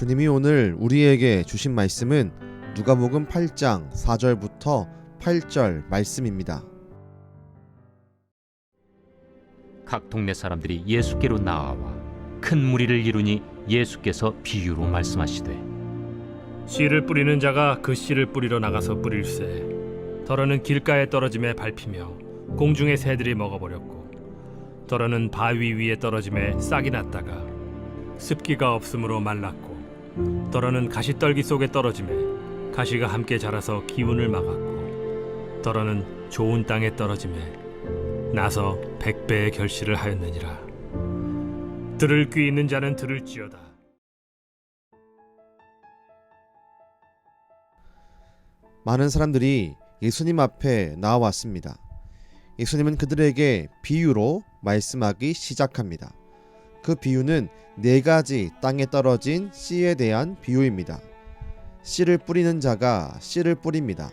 주님이 오늘 우리에게 주신 말씀은 누가복음 8장 4절부터 8절 말씀입니다. 각 동네 사람들이 예수께로 나아와 큰 무리를 이루니 예수께서 비유로 말씀하시되 씨를 뿌리는 자가 그 씨를 뿌리러 나가서 뿌릴새 더러는 길가에 떨어짐에 밟히며 공중의 새들이 먹어버렸고 더러는 바위 위에 떨어짐에 싹이 났다가 습기가 없으므로 말랐고 더러는 가시떨기 속에 떨어짐에 가시가 함께 자라서 기운을 막았고 더러는 좋은 땅에 떨어짐에 나서 백배의 결실을 하였느니라 들을 귀 있는 자는 들을지어다 많은 사람들이 예수님 앞에 나와왔습니다. 예수님은 그들에게 비유로 말씀하기 시작합니다. 그 비유는 네 가지 땅에 떨어진 씨에 대한 비유입니다. 씨를 뿌리는 자가 씨를 뿌립니다.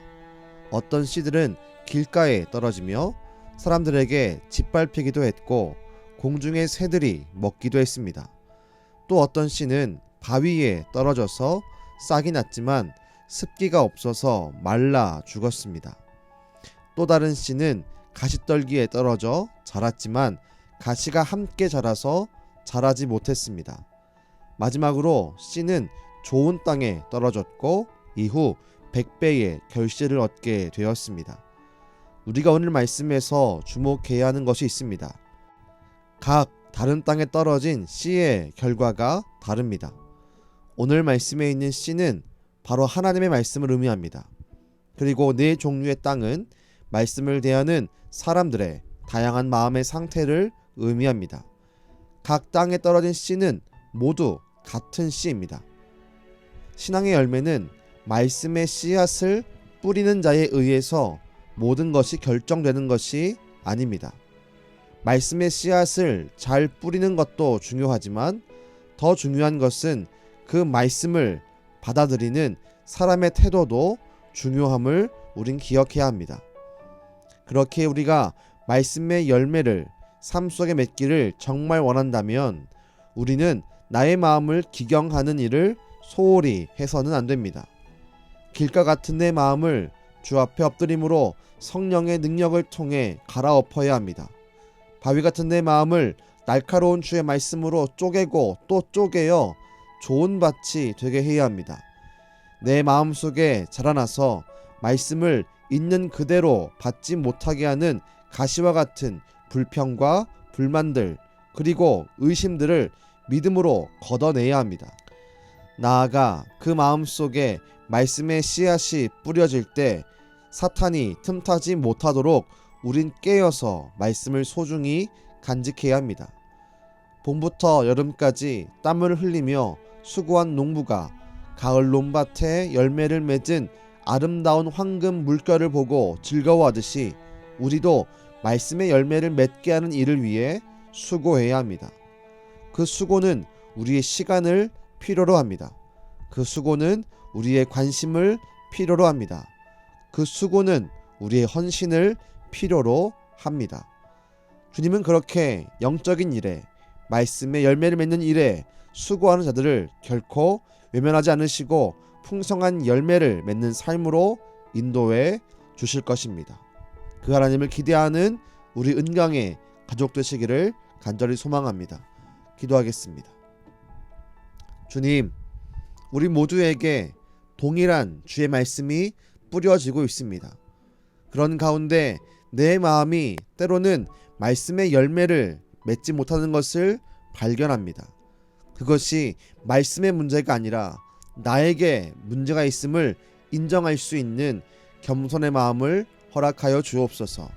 어떤 씨들은 길가에 떨어지며 사람들에게 짓밟히기도 했고 공중의 새들이 먹기도 했습니다. 또 어떤 씨는 바위에 떨어져서 싹이 났지만 습기가 없어서 말라 죽었습니다. 또 다른 씨는 가시떨기에 떨어져 자랐지만 가시가 함께 자라서 자라지 못했습니다. 마지막으로 씨는 좋은 땅에 떨어졌고 이후 100배의 결실을 얻게 되었습니다. 우리가 오늘 말씀에서 주목해야 하는 것이 있습니다. 각 다른 땅에 떨어진 씨의 결과가 다릅니다. 오늘 말씀에 있는 씨는 바로 하나님의 말씀을 의미합니다. 그리고 네 종류의 땅은 말씀을 대하는 사람들의 다양한 마음의 상태를 의미합니다. 각 땅에 떨어진 씨는 모두 같은 씨입니다. 신앙의 열매는 말씀의 씨앗을 뿌리는 자에 의해서 모든 것이 결정되는 것이 아닙니다. 말씀의 씨앗을 잘 뿌리는 것도 중요하지만 더 중요한 것은 그 말씀을 받아들이는 사람의 태도도 중요함을 우린 기억해야 합니다. 그렇게 우리가 말씀의 열매를 삶 속에 맺기를 정말 원한다면 우리는 나의 마음을 기경하는 일을 소홀히 해서는 안 됩니다. 길가 같은 내 마음을 주 앞에 엎드림으로 성령의 능력을 통해 갈아엎어야 합니다. 바위 같은 내 마음을 날카로운 주의 말씀으로 쪼개고 또 쪼개어 좋은 밭이 되게 해야 합니다. 내 마음 속에 자라나서 말씀을 있는 그대로 받지 못하게 하는 가시와 같은 불평과 불만들 그리고 의심들을 믿음으로 걷어내야 합니다. 나아가 그 마음 속에 말씀의 씨앗이 뿌려질 때 사탄이 틈타지 못하도록 우린 깨어서 말씀을 소중히 간직해야 합니다. 봄부터 여름까지 땀을 흘리며 수고한 농부가 가을 논밭에 열매를 맺은 아름다운 황금 물결을 보고 즐거워하듯이 우리도 말씀의 열매를 맺게 하는 일을 위해 수고해야 합니다. 그 수고는 우리의 시간을 필요로 합니다. 그 수고는 우리의 관심을 필요로 합니다. 그 수고는 우리의 헌신을 필요로 합니다. 주님은 그렇게 영적인 일에 말씀의 열매를 맺는 일에 수고하는 자들을 결코 외면하지 않으시고 풍성한 열매를 맺는 삶으로 인도해 주실 것입니다. 그 하나님을 기대하는 우리 은강의 가족 되시기를 간절히 소망합니다. 기도하겠습니다. 주님, 우리 모두에게 동일한 주의 말씀이 뿌려지고 있습니다. 그런 가운데 내 마음이 때로는 말씀의 열매를 맺지 못하는 것을 발견합니다. 그것이 말씀의 문제가 아니라 나에게 문제가 있음을 인정할 수 있는 겸손의 마음을 허락하여 주옵소서.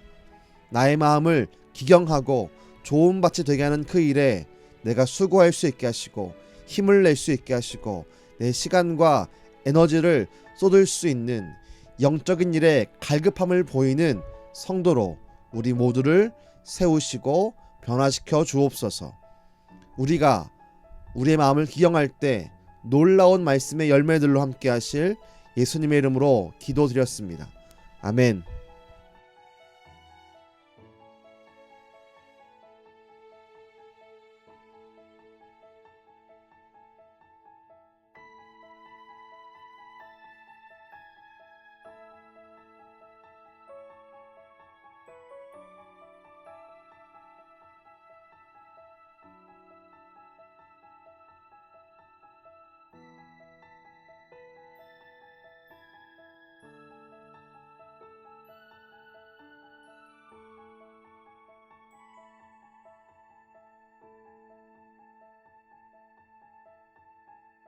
나의 마음을 기경하고 좋은 밭이 되게 하는 그 일에 내가 수고할 수 있게 하시고 힘을 낼 수 있게 하시고 내 시간과 에너지를 쏟을 수 있는 영적인 일에 갈급함을 보이는 성도로 우리 모두를 세우시고 변화시켜 주옵소서. 우리가 우리의 마음을 기경할 때 놀라운 말씀의 열매들로 함께 하실 예수님의 이름으로 기도드렸습니다. 아멘.